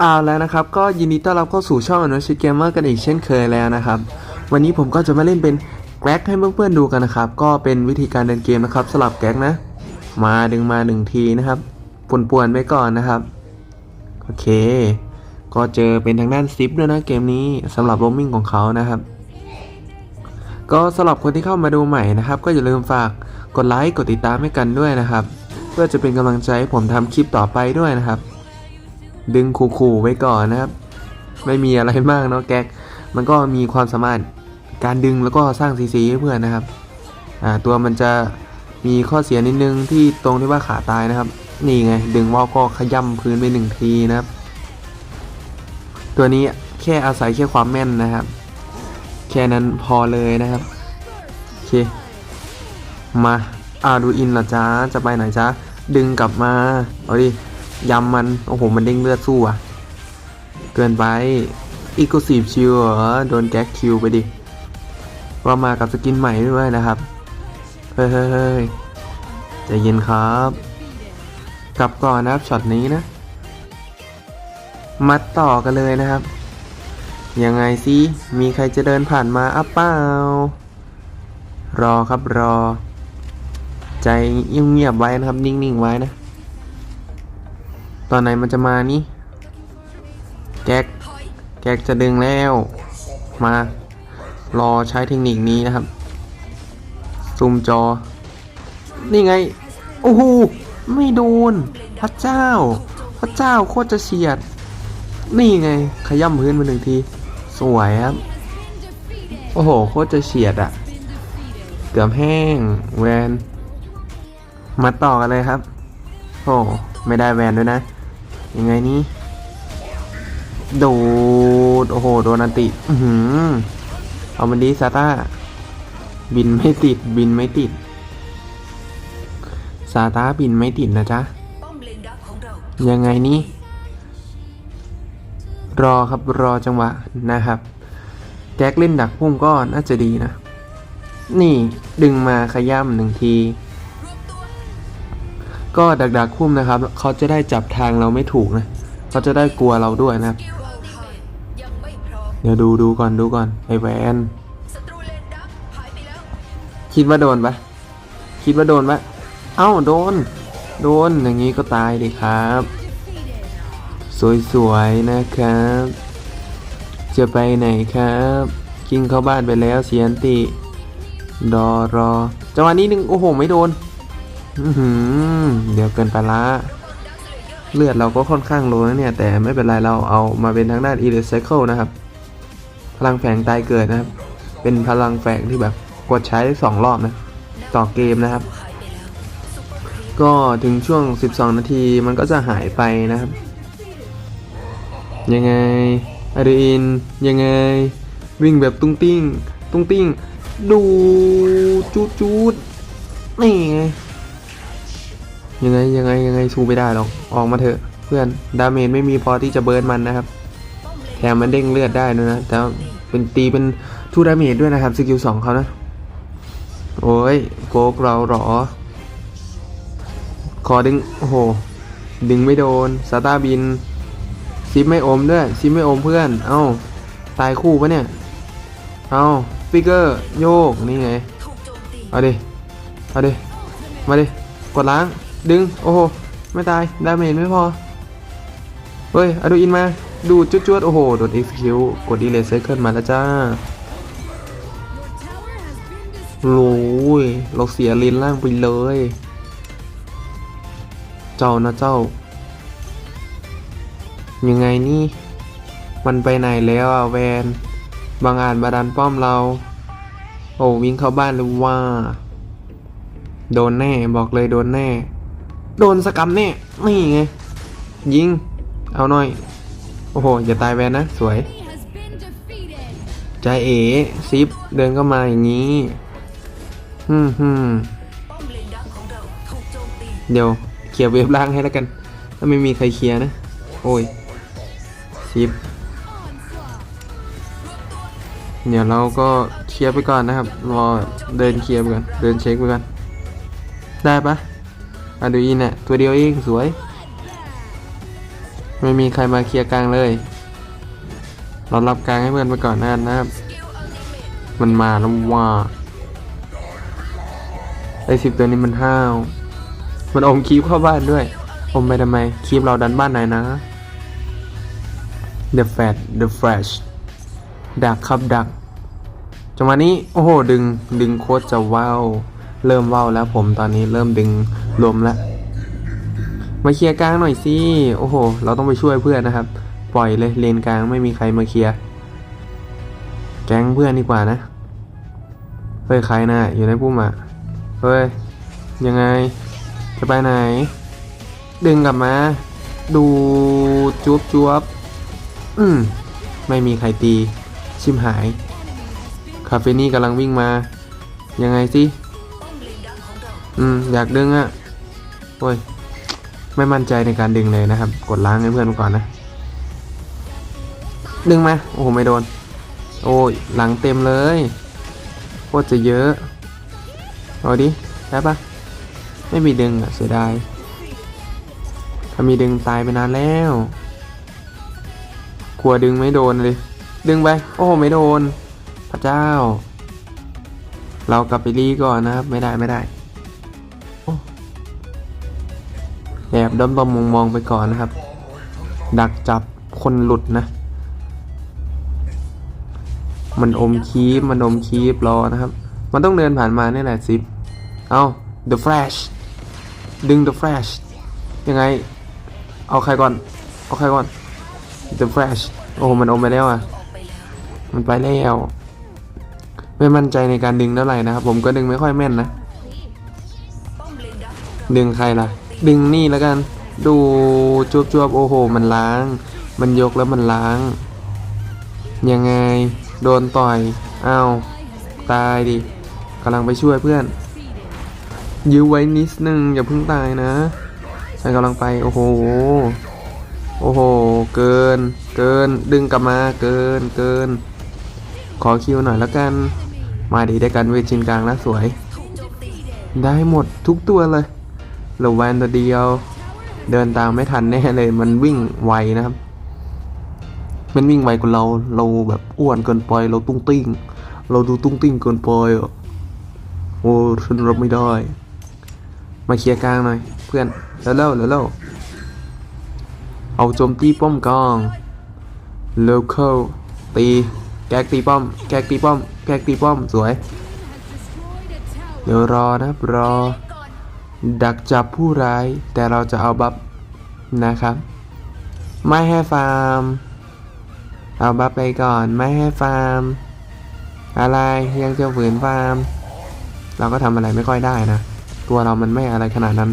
เอาแล้วนะครับ ก็ยินดีต้อนรับเข้าสู่ช่องอนุชิเกมเมอร์กันอีกเช่นเคยแล้วนะครับ วันนี้ผมก็จะมาเล่นเป็นแกร็กให้เพื่อนๆดูกันนะครับ ก็เป็นวิธีการเดินเกมนะครับสลับแกร็กนะ มาดึงมาหนึ่งทีนะครับป่วนๆไว้ก่อนนะครับ โอเค ก็เจอเป็นทางด้านซิปด้วยนะเกมนี้สำหรับโรมมิ่งของเขานะครับ ก็สำหรับคนที่เข้ามาดูใหม่นะครับ ก็อย่าลืมฝากกดไลค์กดติดตามให้กันด้วยนะครับ เพื่อจะเป็นกำลังใจให้ผมทำคลิปต่อไปด้วยนะครับ ดึงขู่ๆไว้ก่อนนะครับ ไม่มีอะไรมากเนาะแก๊กมันก็มีความสามารถการดึงแล้วก็สร้างซีซีให้เพื่อนนะครับอ่าตัวมันจะมีข้อเสียนิดนึงที่ตรงที่ว่าขาตายนะครับ นี่ไง ดึงวอลก็ขย่ำพื้นไปหนึ่งทีนะครับ ตัวนี้แค่อาศัยแค่ความแม่นนะครับ แค่นั้นพอเลยนะครับโอเคมาอาดูอินเหรอจ้าจะไปไหนจ้าดึงกลับมา เอาดิ ยำมัน โอ้โห มันเด้งเลือดสู้อะเกินไป อีก u สีชิวเหรอ โดนแก๊กคิวไปดิ ว่ามากับสกินใหม่ด้วยนะครับ เฮ้ยเฮ้ยเฮ้ยใจเย็นครับ กลับก่อนนะครับช็อตนี้นะมาต่อกันเลยนะครับ ยังไงสิมีใครจะเดินผ่านมาอัปเปล่ารอครับรอ ใจเงียบๆไว้นะครับ นิ่งๆไว้นะ ตอนไหนมันจะมานี่แก๊กแก๊กจะดึงแล้ว มารอใช้เทคนิคนี้นะครับ ซูมจอ นี่ไง โอ้โห ไม่โดน พระเจ้า พระเจ้าโคตรจะเฉียด นี่ไง ขย่ำพื้นมาหนึ่งที สวยครับ โอ้โห โคตรจะเฉียดอะเกือบแห้ง แวน มาต่อกันเลยครับ โอ้ไม่ได้แวนด้วยนะ ยังไงนี่โดด โอ้โห โดนันติ อือหือเอามันดีซาต้า บินไม่ติด บินไม่ติด ซาต้าบินไม่ติดนะจ๊ะ ยังไงนี่รอครับ รอจังหวะนะครับ แจ็คเล่นดักพุ่มก็น่าจะดีนะ นี่ดึงมาขย้ำหนึ่งที ก็ดักดักพุ่มนะครับ เขาจะได้จับทางเราไม่ถูกนะเขาจะได้กลัวเราด้วยนะครับกิลอัลไทยยังไม่พร้อมเดี๋ยวดูดูก่อนดูก่อนไอแวนศัตรูเลนดักหายไปแล้วคิดว่าโดนปะคิดว่าโดนปะเอ้าโดน โดนอย่างนี้ก็ตายดิครับ สวยๆนะครับ จะไปไหนครับกิงเข้าบ้านไปแล้วเสียนติรอรอจังหวะนี้หนึ่งโอ้โหไม่โดนอื้อหือ เดี๋ยวเกินไปละ เลือดเราก็ค่อนข้างโลนะเนี่ย แต่ไม่เป็นไรเราเอามาเป็นทางด้าน e r e c y c l e นะครับ พลังแฝงตายเกิดนะครับ เป็นพลังแฝงที่แบบกดใช้สองรอบนะ ต่อเกมนะครับ ก็ถึงช่วง 12 นาทีมันก็จะหายไปนะครับ ยังไงอะดรีนยังไง วิ่งแบบตุ้งติ้ง ตุ้งติ้ง ดูจูดจูดนี่ไง ยังไงยังไงยังไงสู้ไม่ได้หรอก ออกมาเถอะ เพื่อนดาเมจไม่มีพอที่จะเบิร์นมันนะครับ แถมมันเด้งเลือดได้ด้วยนะ แต่เป็นตีเป็นทูดาเมจด้วยนะครับสกิลสองเขานะ โอ้ยโกกเราหรอ ขอดึง โอ้โห ดึงไม่โดนซาตาบิน ซิปไม่อมด้วย ซิปไม่อมเพื่อน เอ้า ตายคู่ปะเนี่ย เอ้าฟิกเกอร์ โยก นี่ไง เอาดิ เอาดิ มาดิ กดล้าง ดึง โอ้โห ไม่ตาย ดาเมจไม่พอ เฮ้ยอะดูอินมา ดูดจุดๆโอ้โห โดน execute กด delay cycle มาแล้วจ้าโอ้ยเราเสียเลนล่างไปเลย เจ้านะเจ้า ยังไงนี่ มันไปไหนแล้วอะแวน บางอาจมาดันป้อมเรา โอ้วิ่งเข้าบ้านเลยว่า โดนแน่บอกเลยโดนแน่ โดนสกรรมแน่นี่ไง ยิง เอาหน่อย โอ้โห อย่าตายแวนนะ สวย ใจเอ๋ซิป เดินเข้ามาอย่างนี้ฮึมฮึมเลนดักของเราถูกโจมตีเดี๋ยวเคลียร์เวฟล่างให้แล้วกัน ถ้าไม่มีใครเคลียร์นะ โอ้ยซิปเดี๋ยวเราก็เคลียร์ไปก่อนนะครับ รอเดินเคลียร์ไปก่อน เดินเช็คไปก่อน ได้ปะ อะดูอินเนี่ยตัวเดียวเองสวย ไม่มีใครมาเคลียร์กลางเลยเรารับกลางให้เพื่อนไปก่อนนะนะครับ มันมาแล้วว่าไอสิบตัวนี้มันห้าว มันอมคีบเข้าบ้านด้วย อมไปทำไม คีบเราดันบ้านไหนนะ The Fat The Flash ดักครับดักจังหวะนี้ โอ้โห ดึง ดึงโคตรจะว้าว เริ่มว้าวแล้วผมตอนนี้เริ่มดึง รวมล้วมาเคลียร์กลางหน่อยสิโอ้โห เราต้องไปช่วยเพื่อนนะครับ ปล่อยเลยเลนกลางไม่มีใครมาเคลียร์แก๊งเพื่อนดีกว่านะเฮ้ยใครนะอยู่ในพุ่มอะเฮ้ยยังไง จะไปไหน ดึงกลับมา ดูจวบจวบอืมไม่มีใครตี ชิมหาย คาเฟนี่กำลังวิ่งมา ยังไงสิ อืม อยากดึงอะ โอ้ย ไม่มั่นใจในการดึงเลยนะครับ กดล้างให้เพื่อนก่อนนะ ดึงมา โอ้โห ไม่โดน โอ้ย หลังเต็มเลยโคตรจะเยอะ เอาดิ ได้ปะไม่มีดึงอะ เสียดาย ถ้ามีดึงตายไปนานแล้ว กลัวดึงไม่โดนเลย ดึงไป โอ้โหไม่โดน พระเจ้า เรากลับไปรีก่อนนะครับ ไม่ได้ไม่ได้ แอบด้อมดอมองมองๆไปก่อนนะครับ ดักจับคนหลุดนะ มันอมคีบมันอมคีบรอนะครับ มันต้องเดินผ่านมานี่แหละซิปเอา The Flash ดึง The Flash ยังไง เอาใครก่อน เอาใครก่อน The Flash โอ้โหมันอมไปแล้วอะ มันไปแล้วไม่มั่นใจในการดึงเท่าไหร่นะครับ ผมก็ดึงไม่ค่อยแม่นนะ ดึงใครล่ะ ดึงนี่แล้วกัน ดูจวบจวบๆโอ้โห มันล้าง มันยกแล้วมันล้าง ยังไง โดนต่อยอ้าวตายดิกำลังไปช่วยเพื่อน ยื้อไว้นิดนึงอย่าเพิ่งตายนะฉันกำลังไปโอ้โหโอ้โห เกิน เกิน ดึงกลับมา เกิน เกิน ขอคิวหน่อยแล้วกัน มาดีได้กันเวทชินกลางแล้วสวย ได้หมดทุกตัวเลย หลือแวนตัวเดียว เดินตามไม่ทันแน่เลย มันวิ่งไวนะครับ มันวิ่งไวกว่าเรา เราแบบอ้วนเกินไป เราตุ้งติ้ง เราดูตุ้งติ้งเกินไปอะโอ้ฉันรับไม่ได้ มาเคลียร์กลางหน่อย เพื่อนแล้วเล่าแล้วเล่าเอาโจมตีป้อมกลางเลเข้าตี แก๊กตีป้อม แก๊กตีป้อม แก๊กตีป้อม สวย เดี๋ยวรอนะครับรอ ดักจับผู้ร้าย แต่เราจะเอาบัฟนะครับ ไม่ให้ฟาร์ม เอาบัฟไปก่อน ไม่ให้ฟาร์ม อะไรยังจะฝืนฟาร์ม เราก็ทำอะไรไม่ค่อยได้นะ ตัวเรามันไม่อะไรขนาดนั้น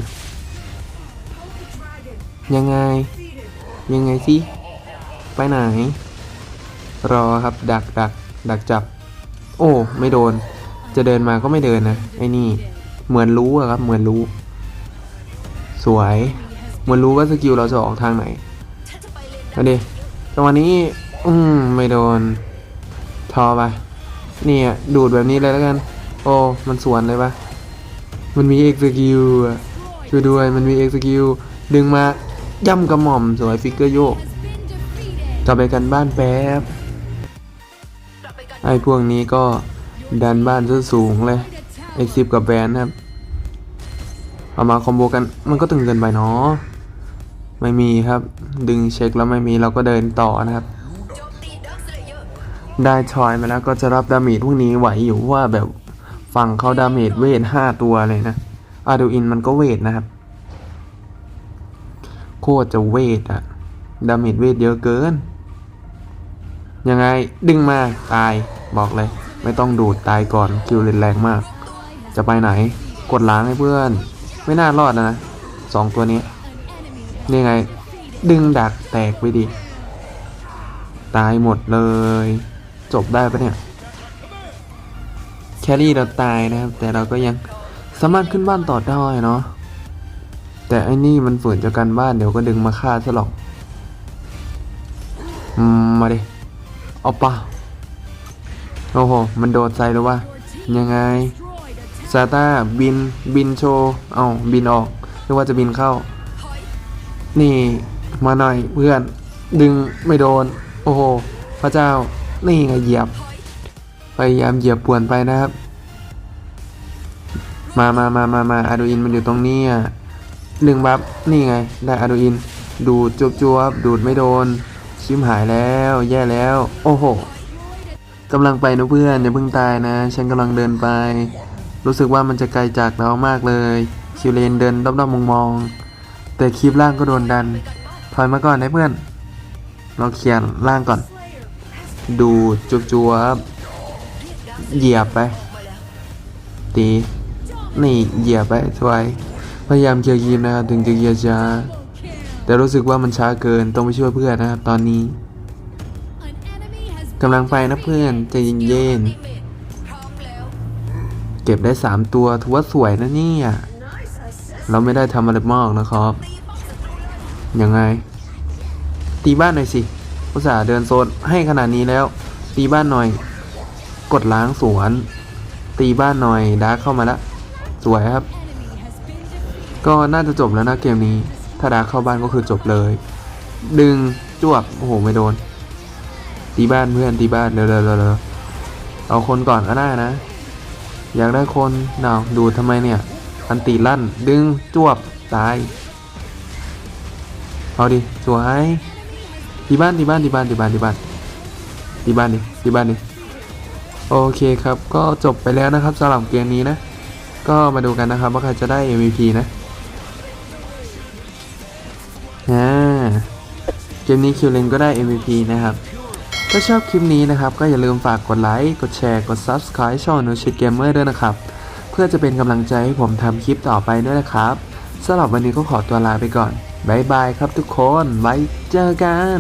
ยังไง ยังไงสิไปไหน รอครับดักดักดักจับ โอ้ ไม่โดน จะเดินมาก็ไม่เดินนะ ไอ้นี่ เหมือนรู้อะครับ เหมือนรู้ สวยเหมือนรู้ว่าสกิลเราจะออกทางไหนดักมาดิจังหวะนี้ อืมไม่โดน ทอไปนี่ดูดแบบนี้เลยแล้วกัน โอ้ มันสวนเลยปะมันมีเอ็กซ์กิลอะช่วยด้วยมันมีเอ็กซ์กิลดึงมาย่ำกระหม่อมสวยฟิกเกอร์โยกกลับไปกันบ้านแป๊บไปกันไอ้พวกนี้ก็ดันบ้านซะสูงเลย ไอ้ซิบกับแบนครับ เอามาคอมโบกันมันก็ตึงเกินไปเนาะไม่มีครับ ดึงเช็คแล้วไม่มีเราก็เดินต่อนะครับ ได้ชอยมาแล้วก็จะรับดาเมจพวกนี้ไหวอยู่ว่าแบบฝั่งเขาดาเมจเวทห้าตัวเลยนะอาดูอินมันก็เวทนะครับ โคตรจะเวทอะดาเมจเวทเยอะเกิน ยังไงดึงมาตายบอกเลย ไม่ต้องดูดตายก่อนคิวเลนแรงมาก จะไปไหน กดล้างให้เพื่อน ไม่น่ารอดนะนะสองตัวนี้นี่ไง ดึงดักแตกไปดิ ตายหมดเลย จบได้ปะเนี่ย แครี่เราตายนะครับ แต่เราก็ยังสามารถขึ้นบ้านต่อได้เนาะแต่ไอ้นี่มันฝืนจะกันบ้านเดี๋ยวก็ดึงมาฆ่าซะหรอกอืมมาดิเอาป่ะโอ้โห มันโดดใส่หรือว่า ยังไง ซาต้าบินบินโชว์เอาบินออกหรือว่าจะบินเข้า นี่มาหน่อยเพื่อน ดึงไม่โดน โอ้โห พระเจ้า นี่ไงเหยียบ พยายามเหยียบป่วนไปนะครับ มามามามามาอาดูอินมันอยู่ตรงนี้อะดึงบัฟนี่ไง ได้อาดูอิน ดูดจวบจวบดูดไม่โดน ชิมหายแล้ว แย่แล้ว โอ้โหกำลังไปนะเพื่อนอย่าเพิ่งตายนะ ฉันกำลังเดินไป รู้สึกว่ามันจะไกลจากเรามากเลย คิวเลนเดินด้อมๆมองๆแต่คลิปล่างก็โดนดันถอยมาก่อนนะเพื่อน เราเคลียร์ล่างก่อน ดูจุบจวเหยียบไป ตี นี่เหยียบไปสวยพยายามเคลียร์ยีมนะครับถึงจะเคลียร์ช้า แต่รู้สึกว่ามันช้าเกินต้องไปช่วยเพื่อนนะครับตอนนี้กำลังไปนะเพื่อนใจเย็นติ เก็บได้สามตัวถือว่าสวยนะเนี่ย เราไม่ได้ทำอะไรมากนะครับ ยังไง ตีบ้านหน่อยสิ อุตส่าห์เดินโซนให้ขนาดนี้แล้ว ตีบ้านหน่อย กดล้างสวน ตีบ้านหน่อยดาร์คเข้ามาแล้ว สวยครับ ก็น่าจะจบแล้วนะเกมนี้ ถ้าดาร์คเข้าบ้านก็คือจบเลย ดึงจวบโอ้โห ไม่โดน ตีบ้านเพื่อนตีบ้านเร็วๆๆๆเอาคนก่อนก็ได้นะ อยากได้คนเนาดูทำไมเนี่ย อันตีลั่น ดึงจวบ ตาย เอาดิ สวยตีบ้านตีบ้านตีบ้านตีบ้านตีบ้านตีบ้านดิตีบ้านดิโอเคครับ ก็จบไปแล้วนะครับสำหรับเกมนี้นะ ก็มาดูกันนะครับว่าใครจะได้ MVP นะอ่าเกมนี้คิวเลนก็ได้ MVP นะครับ ถ้าชอบคลิปนี้นะครับ ก็อย่าลืมฝากกดไลค์ กดแชร์ กด Subscribe ช่อง No Shit Gamer ด้วยนะครับ เพื่อจะเป็นกำลังใจให้ผมทำคลิปต่อไปด้วยนะครับสำหรับวันนี้ก็ขอตัวลาไปก่อนบายบายครับทุกคน ไว้เจอกัน